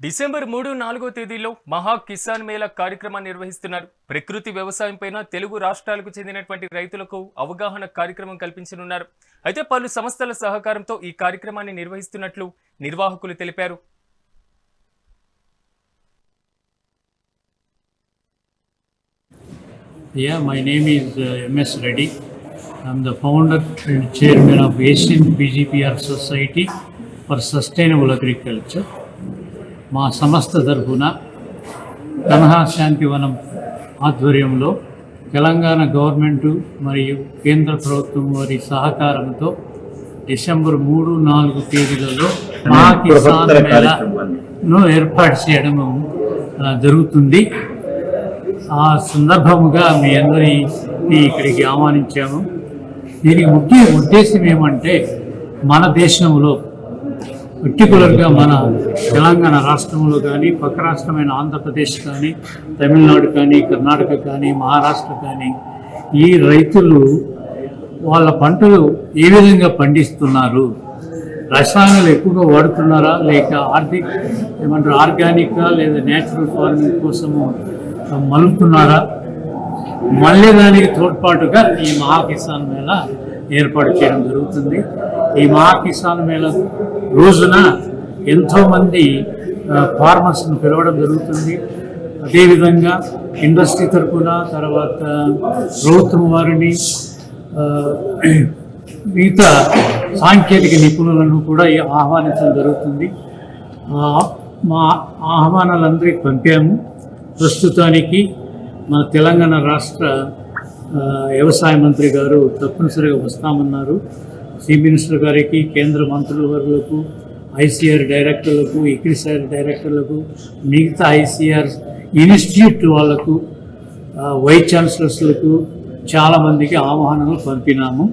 December మూడు నాలుగో తేదీలో మహా కిసాన్ మేళా కార్యక్రమాన్ని నిర్వహిస్తున్నారు ప్రకృతి వ్యవసాయం పైన తెలుగు రాష్ట్రాలకు చెందినటువంటి రైతులకు అవగాహన కార్యక్రమం కల్పించనున్నారు అయితే పలు సంస్థల సహకారంతో ఈ కార్యక్రమాన్ని నిర్వహిస్తున్నట్లు నిర్వాహకులు తెలిపారు Yeah, my name is uh, MS Reddy. I'm the founder and chairman of Asian BGPR Society for Sustainable Agriculture. మా సంస్థ తరఫున కనహా శాంతివనం ఆధ్వర్యంలో తెలంగాణ గవర్నమెంటు మరియు కేంద్ర ప్రభుత్వం వారి సహకారంతో డిసెంబర్ మూడు నాలుగు తేదీలలో మా కిసాన్ మేళాను ఏర్పాటు చేయడం జరుగుతుంది. ఆ సందర్భముగా మీ అందరినీ ఇక్కడికి ఆహ్వానించాము. దీనికి ముఖ్య ఉద్దేశం ఏమంటే మన దేశంలో పర్టికులర్గా మన తెలంగాణ రాష్ట్రంలో కానీ పక్క రాష్ట్రమైన ఆంధ్రప్రదేశ్ కానీ తమిళనాడు కానీ కర్ణాటక కానీ మహారాష్ట్ర కానీ ఈ రైతులు వాళ్ళ పంటలు ఏ విధంగా పండిస్తున్నారు? రసాయనాలు ఎక్కువగా వాడుతున్నారా? లేక ఆర్థిక ఏమంటారు ఆర్గానిక్గా లేదా నేచురల్ ఫార్మింగ్ కోసము మలుపుతున్నారా? మళ్ళీ దానికి తోడ్పాటుగా ఈ మహాకిసాన్ మేళా మేళ ఏర్పాటు చేయడం జరుగుతుంది. ఈ మహాకిసాన్ మేళా మేళ రోజున ఎంతోమంది ఫార్మర్స్ను పిలవడం జరుగుతుంది. అదేవిధంగా ఇండస్ట్రీ తరఫున తర్వాత ప్రభుత్వం వారిని మిగతా సాంకేతిక నిపుణులను కూడా ఈ ఆహ్వానించడం జరుగుతుంది. మా ఆహ్వానాలందరికీ పంపాము. ప్రస్తుతానికి మన తెలంగాణ రాష్ట్ర వ్యవసాయ మంత్రి గారు తప్పనిసరిగా వస్తామన్నారు. చీఫ్ మినిస్టర్ గారికి కేంద్ర మంత్రుల వర్గులకు ఐసీఆర్ డైరెక్టర్లకు ఇక్రిసార్ డైరెక్టర్లకు మిగతా ఐసీఆర్ ఇన్స్టిట్యూట్ వాళ్ళకు వైస్ ఛాన్సలర్స్లకు చాలామందికి ఆహ్వానాలు పంపినాము.